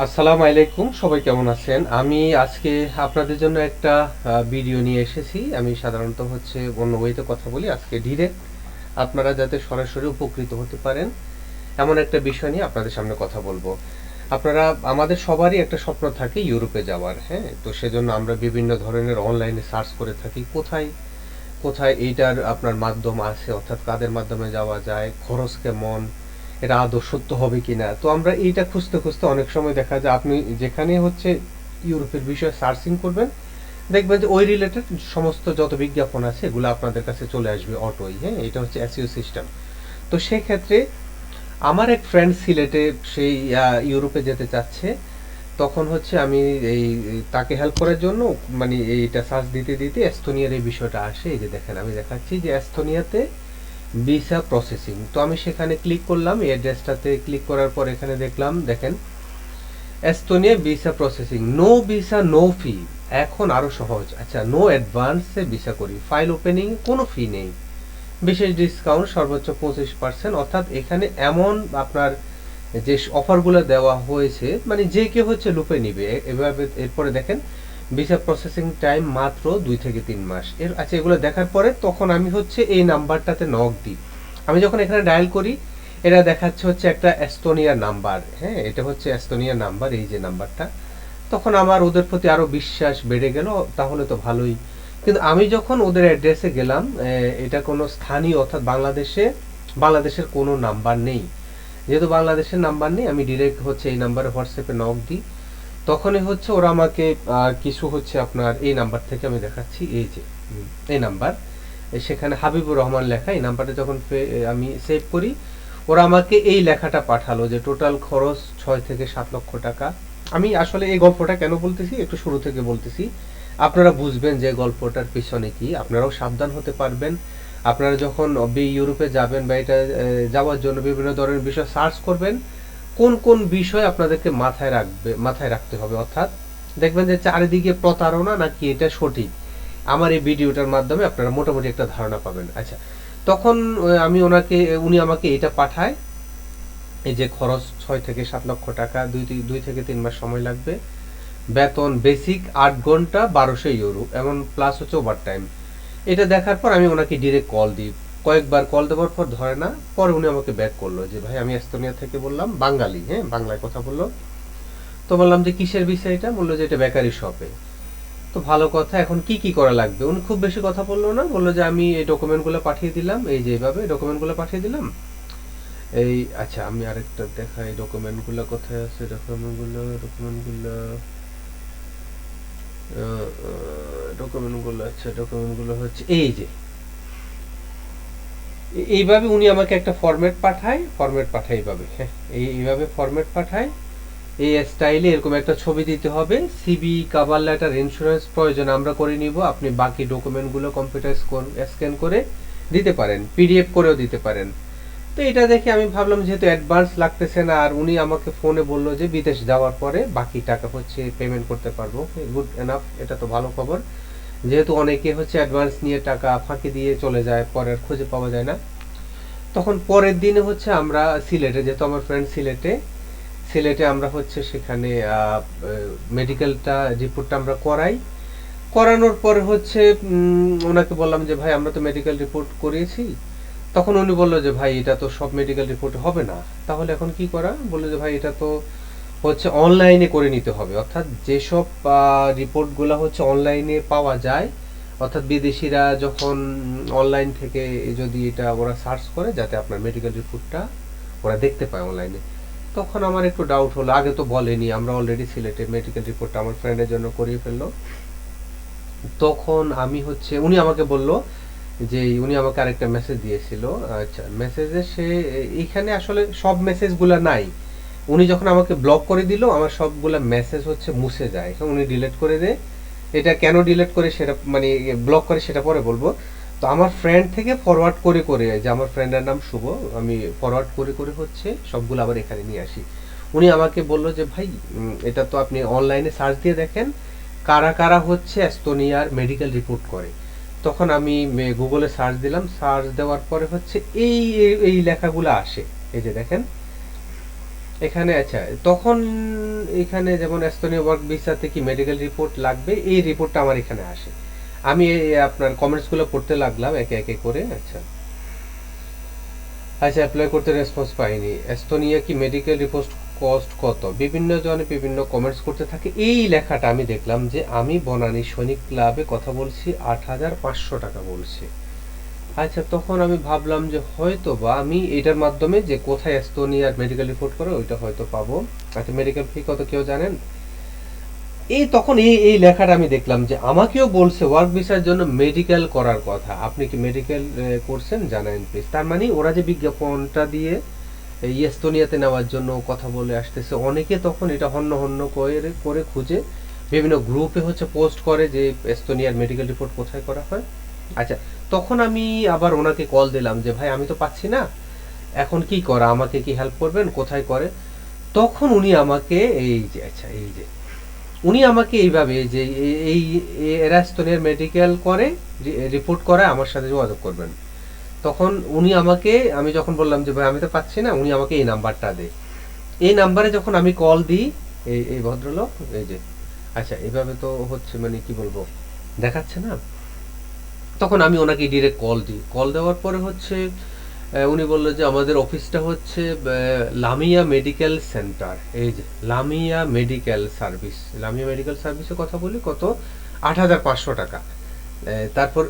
আসসালামু আলাইকুম, সবাই কেমন আছেন? আমি আজকে আপনাদের জন্য একটা ভিডিও নিয়ে এসেছি। আমি সাধারণত হচ্ছে অন্য ওয়েতে কথা বলি, আজকে ডিরেক্ট আপনারা যাতে সরাসরি উপকৃত হতে পারেন, এমন একটা বিষয় নিয়ে আপনাদের সামনে কথা বলব। আপনারা, আমাদের সবারই একটা স্বপ্ন থাকে ইউরোপে যাওয়ার হ্যাঁ? তো সেজন্য আমরা বিভিন্ন ধরনের অনলাইনে সার্চ করে থাকি, কোথায় কোথায় এইটার আপনার মাধ্যম আছে, অর্থাৎ কাদের মাধ্যমে যাওয়া যায়, খরচ কেমন এটা আদৌ সত্য হবে কিনা। তো আমরা এইটা খুঁজতে খুঁজতে অনেক সময় দেখা যায় আপনি যেখানে হচ্ছে ইউরোপের বিষয়ে সার্চিং করবেন, দেখবেন যে ওই রিলেটেড সমস্ত যত বিজ্ঞাপন আছে এগুলো আপনাদের কাছে চলে আসবে অটোই হ্যাঁ? এটা হচ্ছে এসইও সিস্টেম তো সেই ক্ষেত্রে আমার এক ফ্রেন্ড সিলেটে সেই ইউরোপে যেতে চাচ্ছে, তখন হচ্ছে আমি এই এই তাকে হেল্প করার জন্য মানে এইটা সার্চ দিতে দিতে এস্তোনিয়ার এই বিষয়টা আসে। এই যে দেখেন, আমি দেখাচ্ছি যে এস্তোনিয়াতে ভিসা প্রসেসিং তো আমি সেখানে ক্লিক করলাম, এই অ্যাড্রেসটাতে ক্লিক করার পর এখানে দেখলাম, দেখেন Estonia visa processing no visa no fee এখন আরও সহজ। আচ্ছা নো অ্যাডভান্সে ভিসা করি। ফাইল ওপেনিং কোনো ফি নেই। বিশেষ ডিসকাউন্ট সর্বোচ্চ পঁচিশ পার্সেন্ট অর্থাৎ এখানে এমন আপনার যে অফারগুলো দেওয়া হয়েছে মানে যে কেউ হচ্ছে লুপে নিবে। এভাবে, এরপরে দেখেন ভিসা প্রসেসিং টাইম মাত্র দুই থেকে তিন মাস। এর আচ্ছা এগুলো দেখার পরে তখন আমি হচ্ছে এই নাম্বারটাতে নক দিই। আমি যখন এখানে ডায়াল করি এটা দেখাচ্ছে হচ্ছে একটা এস্তোনিয়া নাম্বার। হ্যাঁ এটা হচ্ছে এস্তোনিয়া নাম্বার, এই যে নাম্বারটা। তখন আমার ওদের প্রতি আরও বিশ্বাস বেড়ে গেল, তাহলে তো ভালোই। কিন্তু আমি যখন ওদের অ্যাড্রেসে গেলাম এটা কোনো স্থানীয় অর্থাৎ বাংলাদেশে, বাংলাদেশের কোনো নাম্বার নেই। যেহেতু বাংলাদেশের নাম্বার নেই, আমি ডিরেক্ট হচ্ছে এই নাম্বারে হোয়াটসঅ্যাপে নক দিই। তখনই হচ্ছে ওরা আমাকে কিছু হচ্ছে আপনার এই নাম্বার থেকে আমি দেখাচ্ছি, এই যে এই নাম্বার সেখানে হাবিবুর রহমান লেখা, এই নাম্বারটা যখন আমি সেভ করি, ওরা আমাকে এই লেখাটা পাঠালো যে টোটাল খরচ ছয় থেকে সাত লক্ষ টাকা। আমি আসলে এই গল্পটা কেন বলতেছি? একটু শুরু থেকে বলতেছি। আপনারা বুঝবেন যে গল্পটার পিছনে কি। আপনারাও সাবধান হতে পারবেন। আপনারা যখন ইউরোপে যাবেন বা এটা যাওয়ার জন্য বিভিন্ন ধরনের বিষয় সার্চ করবেন কোন কোন বিষয় আপনাদেরকে মাথায় রাখবে, মাথায় রাখতে হবে, অর্থাৎ দেখবেন যে চারিদিকে প্রতারণা নাকি এটা সঠিক? আমার এই ভিডিওটার মাধ্যমে আপনারা মোটামুটি একটা ধারণা পাবেন। আচ্ছা তখন আমি ওনাকে, উনি আমাকে এটা পাঠায়, এই যে খরচ ছয় থেকে সাত লক্ষ টাকা, দুই দুই থেকে তিন মাস সময় লাগবে। বেতন বেসিক আট ঘণ্টা বারোশো ইউরো এবং প্লাস হচ্ছে ওভার টাইম এটা দেখার পর আমি ওনাকে ডিরেক্ট কল দিই। কয়েকবার কল দেওয়ার পর ধরে না, পরে উনি আমাকে ব্যাক করল যে, ভাই, আমি এস্তোনিয়া থেকে বললাম, বাঙালি হ্যাঁ বাংলায় কথা বলল। তো বললাম যে, কিসের বিষয় এটা? বলল যে, এটা বেকারি শপে তো ভালো কথা, এখন কি কি করা লাগবে? উনি খুব বেশি কথা বলল না, বলল যে, আমি এই ডকুমেন্টগুলো পাঠিয়ে দিলাম, এই যে এইভাবে ডকুমেন্টগুলো পাঠিয়ে দিলাম। এই আচ্ছা আমি আরেকটা দেখাই ডকুমেন্টগুলো কোথায় আছে? ডকুমেন্টগুলো ডকুমেন্টগুলো ডকুমেন্টগুলো আচ্ছা ডকুমেন্টগুলো হচ্ছে, এই যে এইভাবে উনি আমাকে একটা ফরম্যাট পাঠায় ফরম্যাট পাঠায় এইভাবে হ্যাঁ। এই এইভাবে ফরম্যাট পাঠায়। এই স্টাইলে এরকম একটা ছবি দিতে হবে। সিবি কাভার লেটার ইন্স্যুরেন্স প্রয়োজন, আমরা করে নিব। আপনি বাকি ডকুমেন্টগুলো কম্পিউটার স্ক্যান করে দিতে পারেন পিডিএফ করেও দিতে পারেন। তো এটা দেখে আমি ভাবলাম যেহেতু অ্যাডভান্স লাগতেছে না, আর উনি আমাকে ফোনে বলল যে বিদেশ যাওয়ার পরে বাকি টাকা হচ্ছে পেমেন্ট করতে পারব। গুড এনাফ এটা তো ভালো খবর। যেহেতু অনেকে হচ্ছে অ্যাডভান্স নিয়ে টাকা ফাঁকি দিয়ে চলে যায়, পরে আর খুঁজে পাওয়া যায় না। তখন পরের দিনে হচ্ছে আমরা সিলেটে, যেহেতু আমার ফ্রেন্ড সিলেটে সিলেটে আমরা হচ্ছে সেখানে মেডিকেলটা রিপোর্টটা আমরা করাই। করানোর পর হচ্ছে ওনাকে বললাম যে, ভাই, আমরা তো মেডিকেল রিপোর্ট করিয়েছি। তখন উনি বলল যে, ভাই, এটা তো সব মেডিকেল রিপোর্ট হবে না। তাহলে এখন কি করা? বলল যে, ভাই, এটা তো হচ্ছে অনলাইনে করে নিতে হবে। অর্থাৎ যেসব রিপোর্টগুলো হচ্ছে অনলাইনে পাওয়া যায়, অর্থাৎ বিদেশিরা যখন অনলাইন থেকে যদি এটা ওরা সার্চ করে, যাতে আপনার মেডিকেল রিপোর্টটা ওরা দেখতে পায় অনলাইনে তখন আমার একটু ডাউট হলো। আগে তো বলেনি, আমরা অলরেডি সিলেটে মেডিকেল রিপোর্টটা আমার ফ্রেন্ডের জন্য করিয়ে ফেলল। তখন আমি হচ্ছে, উনি আমাকে বলল যে, উনি আমাকে আরেকটা মেসেজ দিয়েছিল। আচ্ছা মেসেজে সে এইখানে আসলে সব মেসেজগুলো নাই। উনি যখন আমাকে ব্লক করে দিল, আমার সবগুলা মেসেজ হচ্ছে মুছে যায়। উনি ডিলিট করে দেয় এটা কেন ডিলিট করে সেটা মানে ব্লক করে সেটা পরে বলব। তো আমার ফ্রেন্ড থেকে ফরওয়ার্ড করে করে, যে আমার ফ্রেন্ডের নাম শুভ, আমি ফরওয়ার্ড করে করে হচ্ছে সবগুলো আবার এখানে নিয়ে আসি। উনি আমাকে বলল যে, ভাই এটা তো আপনি অনলাইনে সার্চ দিয়ে দেখেন, কারা কারা হচ্ছে এস্তোনিয়ার মেডিকেল রিপোর্ট করে? তখন আমি গুগলে সার্চ দিলাম। সার্চ দেওয়ার পরে হচ্ছে এই- এই লেখাগুলো আসে। এই যে দেখেন এখানে আচ্ছা তখন এখানে যেমন এস্তোনিয়া ওয়ার্ক ভিসাতে কি মেডিকেল রিপোর্ট লাগবে, এই রিপোর্টটা আমার এখানে আসে। আমি আপনার কমেন্টসগুলো পড়তে লাগলাম একে একে করে আচ্ছা। আচ্ছা অ্যাপ্লাই করতে রেসপন্স পাইনি। এস্তোনিয়া কি মেডিকেল রিপোর্ট কস্ট কত? বিভিন্ন জনে বিভিন্ন কমেন্টস করতে থাকে। এই লেখাটা আমি দেখলাম যে আমি বনানী সৈনিক ক্লাবে কথা বলছি, আট হাজার পাঁচশো টাকা বলছি। আচ্ছা তখন আমি ভাবলাম যে হয়তো বা আমি এটার মাধ্যমে যে কোথায় এস্তোনিয়ার মেডিকেল রিপোর্ট করে, ওইটা হয়তো পাবো। আচ্ছা মেডিকেল ফি কত কেউ জানেন? এই তখন এই এই লেখাটা আমি দেখলাম যে আমাকেও বলছে ওয়ার্ক ভিসার জন্য মেডিকেল করার কথা। আপনি কি মেডিকেল করছেন? জানান প্লিজ তার মানে ওরা যে বিজ্ঞাপনটা দিয়ে এই এস্তোনিয়াতে নেওয়ার জন্য কথা বলে আসতেছে, অনেকে তখন এটা হন্য হন্য করে করে খুঁজে। বিভিন্ন গ্রুপে হচ্ছে পোস্ট করে যে এস্তোনিয়ার মেডিকেল রিপোর্ট কোথায় করা হয়। আচ্ছা তখন আমি আবার ওনাকে কল দিলাম যে, ভাই, আমি তো পাচ্ছি না। এখন কি করা? আমাকে কি হেল্প করবেন? কোথায় করে? তখন উনি আমাকে এই যে আচ্ছা এই যে, উনি আমাকে এইভাবে যে, এই- এরাস্তনের মেডিকেল করে রিপোর্ট করে আমার সাথে যোগাযোগ করবেন। তখন উনি আমাকে, আমি যখন বললাম যে, ভাই, আমি তো পাচ্ছি না, উনি আমাকে এই নাম্বারটা দেয়। এই নাম্বারে যখন আমি কল দিই, এই এই ভদ্রলোক, এই যে আচ্ছা এইভাবে তো হচ্ছে মানে কি বলব, দেখাচ্ছে না? তখন আমি ওনাকে ডিরেক্ট কল দিই। কল দেওয়ার পরে হচ্ছে উনি বলল যে, আমাদের অফিসটা হচ্ছে লামিয়া মেডিকেল সেন্টার। এই যে, Lamia medical service. Lamia medical সার্ভিসের কথা বলি, কত? আট হাজার পাঁচশো টাকা। তারপর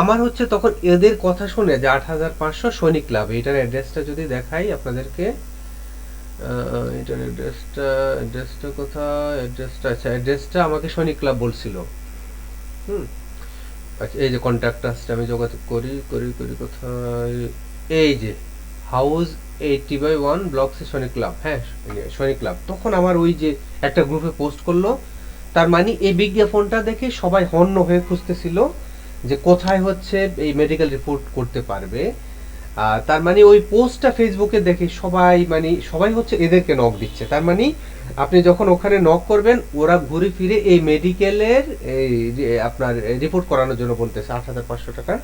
আমার হচ্ছে তখন এদের কথা শুনে যে, আট হাজার পাঁচশো সৈনিক ক্লাব এটার অ্যাড্রেসটা যদি দেখাই আপনাদেরকে এটার অ্যাড্রেসটা অ্যাড্রেসটা কোথায়? অ্যাড্রেসটা আচ্ছা অ্যাড্রেসটা আমাকে সৈনিক ক্লাব বলছিল। হুম? আচ্ছা এই যে কন্ট্যাক্ট আসছে আমি যোগাযোগ করি করি করি কোথায়? এই যে house eighty by one block Sony club হ্যাঁ সনি ক্লাব তখন আমার ওই যে একটা গ্রুপে পোস্ট করল, তার মানে এই বিজ্ঞাপনটা দেখে সবাই হন্য হয়ে খুঁজতেছিল যে কোথায় হচ্ছে এই মেডিকেল রিপোর্ট করতে পারবে। তার মানে ওই পোস্টটা ফেসবুকে দেখে সবাই মানে সবাই হচ্ছে এদেরকে নক দিচ্ছে। তার মানে আপনি যখন ওখানে নক করবেন, ওরা ঘুরে ফিরে এই মেডিকেলের এই আপনার রিপোর্ট করানোর জন্য বলতেছে আট হাজার পাঁচশো টাকা।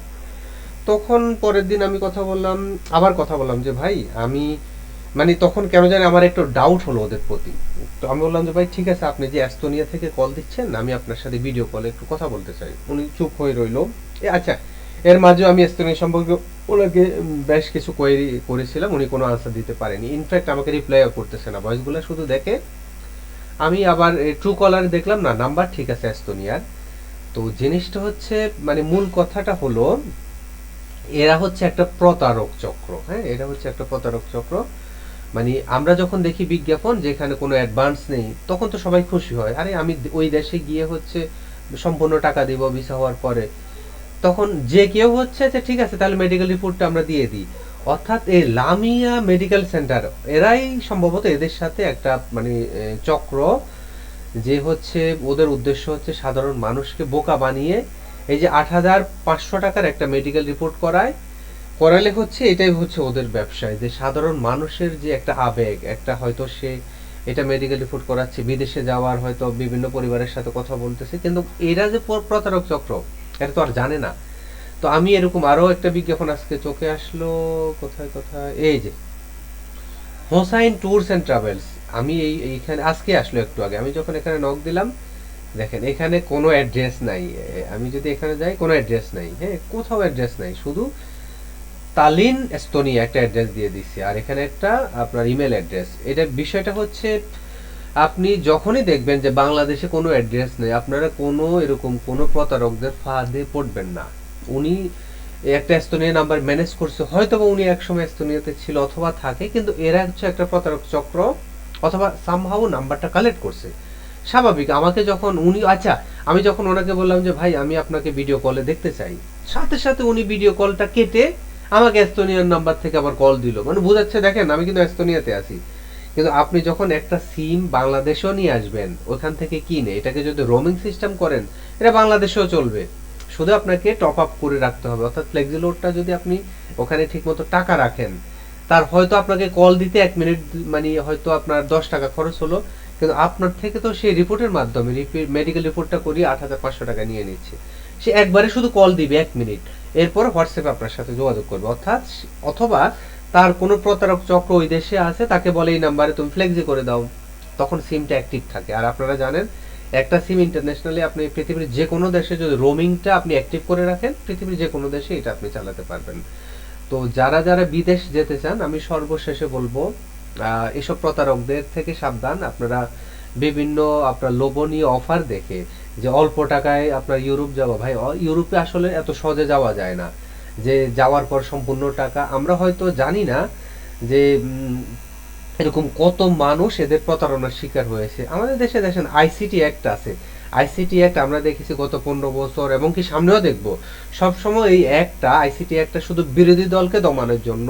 তখন পরের দিন আমি কথা বললাম, আবার কথা বললাম যে, ভাই, আমি মানে তখন কেন জানি আমার একটু ডাউট হলো ওদের প্রতি। তো আমি বললাম যে, ভাই, ঠিক আছে, আপনি যে অ্যাস্তোনিয়া থেকে কল দিচ্ছেন, আমি আপনার সাথে ভিডিও কলে একটু কথা বলতে চাই। উনি চুপ হয়ে রইল। আচ্ছা এর মাঝেও আমি এস্তোনিয়া সম্পর্কে ওনাকে বেশ কিছু কোয়েরি করেছিলাম, উনি কোনো আনসার দিতে পারেনি। ইনফ্যাক্ট আমাকে রিপ্লাইও করতেছে না। ভয়েসগুলো শুধু দেখে আমি আবার ট্রু কলারে দেখলাম, না নাম্বার ঠিক আছে এস্তোনিয়ার তো জিনিসটা হচ্ছে মানে মূল কথাটা হলো, এরা হচ্ছে একটা প্রতারক চক্র হ্যাঁ? এটা হচ্ছে একটা প্রতারক চক্র। মানে আমরা যখন দেখি বিজ্ঞাপন, যেখানে কোনো অ্যাডভান্স নেই, তখন তো সবাই খুশি হয়। আরে, আমি ওই দেশে গিয়ে হচ্ছে সম্পূর্ণ টাকা দিব ভিসা হওয়ার পরে। তখন যে কেউ হচ্ছে যে ঠিক আছে, তাহলে মেডিকেল রিপোর্টটা আমরা দিয়ে দিই। অর্থাৎ এই লামিয়া মেডিকেল সেন্টার এরাই সম্ভবত এদের সাথে একটা মানে চক্র যে হচ্ছে ওদের উদ্দেশ্য হচ্ছে সাধারণ মানুষকে বোকা বানিয়ে এই যে আট হাজার পাঁচশো টাকার একটা মেডিকেল রিপোর্ট করায়। করালে হচ্ছে এটাই হচ্ছে ওদের ব্যবসায়, যে সাধারণ মানুষের যে একটা আবেগ, একটা হয়তো সে এটা মেডিকেল রিপোর্ট করাচ্ছে, বিদেশে যাওয়ার হয়তো বিভিন্ন পরিবারের সাথে কথা বলতেছে, কিন্তু এরা যে প্রতারক চক্র এটা তো আর জানে না। তো আমি এরকম আরও একটা বিজ্ঞাপন আজকে চোখে আসলো, কোথায় কোথায়? এই যে, হোসাইন ট্যুরস অ্যান্ড ট্রাভেলস। আমি এই, এইখানে, আজকে আসলো একটু আগে। আমি যখন এখানে নক দিলাম, দেখেন এখানে কোনো অ্যাড্রেস নাই। আমি যদি এখানে যাই, কোনো অ্যাড্রেস নাই। হ্যাঁ কোথাও অ্যাড্রেস নাই। শুধু তালিন, এস্তোনিয়া একটা অ্যাড্রেস দিয়ে দিচ্ছি আর এখানে একটা আপনার ইমেল অ্যাড্রেস এটা বিষয়টা হচ্ছে আপনি যখনই দেখবেন যে বাংলাদেশে কোনো অ্যাড্রেস নেই, আপনারা কোনো এরকম কোনো প্রতারকদের ফাঁদে পড়বেন না। উনি একটা এস্তোনিয়া নাম্বার ম্যানেজ করছে হয়তো বা উনি একসময় এস্তোনিয়াতে ছিল অথবা থাকে, কিন্তু এরা হচ্ছে একটা প্রতারক চক্র অথবা সামহাও নাম্বারটা কালেক্ট করছে। স্বাভাবিক, আমাকে যখন উনি আচ্ছা আমি যখন ওনাকে বললাম যে, ভাই, আমি আপনাকে ভিডিও কলে দেখতে চাই। সাথে সাথে উনি ভিডিও কলটা কেটে আমাকে এস্তোনিয়ার নাম্বার থেকে আবার কল দিল। মানে বোঝাচ্ছে, দেখেন, আমি কিন্তু এস্তোনিয়াতে আছি। কিন্তু আপনি যখন একটা সিম বাংলাদেশেও নিয়ে আসবেন, ওখান থেকে কিনে এটাকে যদি রোমিং সিস্টেম করেন, এটা বাংলাদেশেও চলবে। শুধু আপনাকে টপ আপ করে রাখতে হবে। অর্থাৎ ফ্লেক্সিলোডটা যদি আপনি ওখানে ঠিকমতো টাকা রাখেন, তার হয়তো আপনাকে কল দিতে এক মিনিট মানে হয়তো আপনার দশ টাকা খরচ হলো, কিন্তু আপনার থেকে তো সেই রিপোর্টের মাধ্যমে মেডিকেল রিপোর্টটা করিয়ে আট হাজার পাঁচশো টাকা নিয়ে নিচ্ছে। সে একবারে শুধু কল দিবে এক মিনিট এরপর হোয়াটসঅ্যাপে আপনার সাথে যোগাযোগ করবে। অর্থাৎ, অথবা তার কোনো প্রতারক চক্র ওই দেশে আছে, তাকে বলে এই নাম্বারে তুমি ফ্লেক্সি করে দাও। তখন সিমটা অ্যাক্টিভ থাকে। আর আপনারা জানেন, একটা সিম ইন্টারন্যাশনালি আপনি পৃথিবীর যে কোনো দেশে যদি রোমিংটা আপনি অ্যাক্টিভ করে রাখেন, পৃথিবীর যে কোনো দেশে এটা আপনি চালাতে পারবেন। তো যারা যারা বিদেশ যেতে চান, আমি সর্বশেষে বলব এসব প্রতারকদের থেকে সাবধান। আপনারা বিভিন্ন আপনার লোভনীয় অফার দেখে যে অল্প টাকায় আপনার ইউরোপ যাওয়া, ভাই ইউরোপে আসলে এত সহজে যাওয়া যায় না। যে যাওয়ার পর সম্পূর্ণ টাকা, আমরা হয়তো জানি না যে এরকম কত মানুষ এদের প্রতারণার শিকার হয়েছে। আমাদের দেশে দেখেন আইসিটি অ্যাক্ট আছে। আইসিটি অ্যাক্ট আমরা দেখেছি গত পনেরো বছর, এবং কি সামনেও দেখব। সবসময় এই অ্যাক্টটা আইসিটি অ্যাক্টটা শুধু বিরোধী দলকে দমানোর জন্য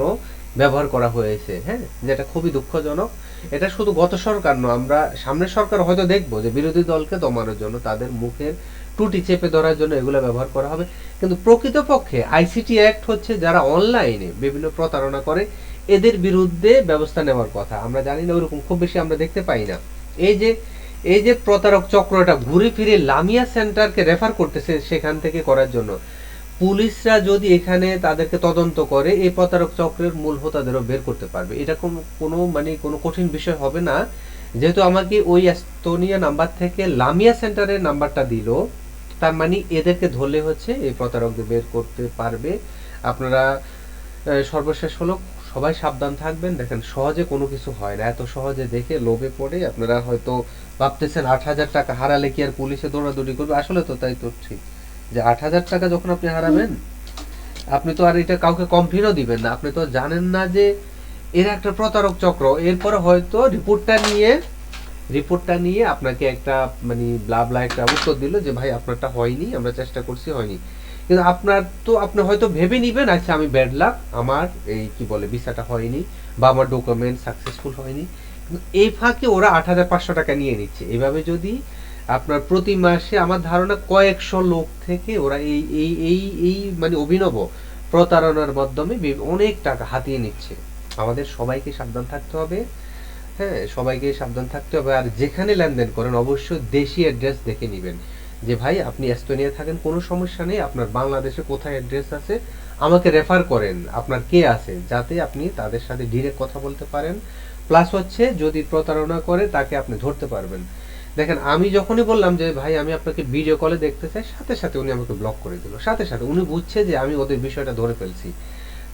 ব্যবহার করা হয়েছে হ্যাঁ? যেটা খুবই দুঃখজনক। এটা শুধু গত সরকার নয়, আমরা সামনের সরকার হয়তো দেখব যে বিরোধী দলকে দমানোর জন্য তাদের মুখের টুটি চেপে ধরার জন্য এগুলো ব্যবহার করা হবে। কিন্তু প্রকৃতপক্ষে আইসিটি অ্যাক্ট হচ্ছে যারা অনলাইনে বিভিন্ন প্রতারণা করে, এদের বিরুদ্ধে ব্যবস্থা নেওয়ার কথা। আমরা জানি না, ওরকম খুব বেশি আমরা দেখতে পাই না। এই যে এই যে প্রতারক চক্রটা ঘুরে ফিরে লামিয়া সেন্টারকে রেফার করতেছে সেখান থেকে করার জন্য। পুলিশরা যদি এখানে তাদেরকে তদন্ত করে, এই প্রতারক চক্রের মূল হোতাদেরও বের করতে পারবে। এটা কোনো কোনো মানে কোনো কঠিন বিষয় হবে না। যেহেতু আমাকে ওই এস্তোনিয়া নাম্বার থেকে লামিয়া সেন্টারের নাম্বারটা দিল তার মানে এদেরকে ধরলে হচ্ছে এই প্রতারকদের বের করতে পারবে। আপনারা সর্বশেষ হলো সবাই সাবধান থাকবেন। দেখেন, সহজে কোনো কিছু হয় না। এত সহজে দেখে লোভে পড়ে আপনারা হয়তো ভাবতেছেন আট হাজার টাকা হারালে কি আর পুলিশে দৌড়াদৌড়ি করবে? আসলে তো তাই তো ঠিক। যে আট হাজার টাকা যখন আপনি হারাবেন, আপনি তো আর এটা কাউকে কমপ্লেনও দিবেন না। আপনি তো জানেন না যে এর একটা প্রতারক চক্র। এরপরে হয়তো রিপোর্টটা নিয়ে রিপোর্টটা নিয়ে আপনাকে একটা মানে ব্লাবলা একটা উত্তর দিল যে, ভাই, আপনারটা হয়নি, আমরা চেষ্টা করছি, হয়নি। কিন্তু আপনার তো, আপনি হয়তো ভেবে নিবেন আচ্ছা আমি ব্যাড লাক আমার এই, কি বলে, ভিসাটা হয়নি বা আমার ডকুমেন্ট সাকসেসফুল হয়নি। এই ফাঁকে ওরা আট হাজার পাঁচশো টাকা নিয়ে নিচ্ছে। এভাবে যদি আপনার প্রতি মাসে আমার ধারণা কয়েকশো লোক থেকে ওরা এই এই এই এই মানে অভিনব প্রতারণার মাধ্যমে অনেক টাকা হাতিয়ে নিচ্ছে। আমাদের সবাইকে সাবধান থাকতে হবে। হ্যাঁ সবাইকে সাবধান থাকতে হবে। আর যেখানে লেনদেন করেন, অবশ্যই দেশি অ্যাড্রেস দেখে নেবেন। যে, ভাই, আপনি এস্তোনিয়া থাকেন, কোনো সমস্যা নেই, আপনার বাংলাদেশে কোথায় অ্যাড্রেস আছে? আমাকে রেফার করেন, আপনার কে আছে? যাতে আপনি তাদের সাথে ডিরেক্ট কথা বলতে পারেন। প্লাস হচ্ছে, যদি প্রতারণা করে, তাকে আপনি ধরতে পারবেন। দেখেন, আমি যখনই বললাম যে, ভাই, আমি আপনাকে ভিডিও কলে দেখতে চাই, সাথে সাথে উনি আমাকে ব্লক করে দিল। সাথে সাথে উনি বুঝছে যে, আমি ওদের বিষয়টা ধরে ফেলছি।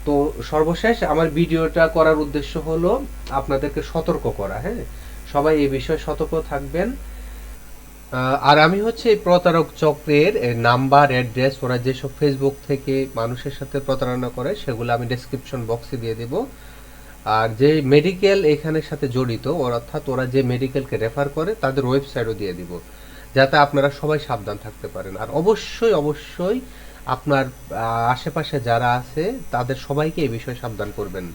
তো সর্বশেষ আমার ভিডিওটা করার উদ্দেশ্য হলো আপনাদেরকে সতর্ক করা হ্যাঁ? সবাই এই বিষয়ে সতর্ক থাকবেন। আর আমি হচ্ছে এই প্রতারক চক্রের নাম্বার, অ্যাড্রেস, ওরা যেসব ফেসবুক থেকে মানুষের সাথে প্রতারণা করে, সেগুলো আমি ডেসক্রিপশন বক্সে দিয়ে দেব। আর যে মেডিকেল এখানের সাথে জড়িত, অর্থাৎ ওরা যে মেডিকেলকে রেফার করে, তাদের ওয়েবসাইটও দিয়ে দিব। যাতে আপনারা সবাই সাবধান থাকতে পারেন। আর অবশ্যই অবশ্যই আপনার আশেপাশে যারা আছে তাদের সবাইকে এই বিষয়ে সাবধান করবেন।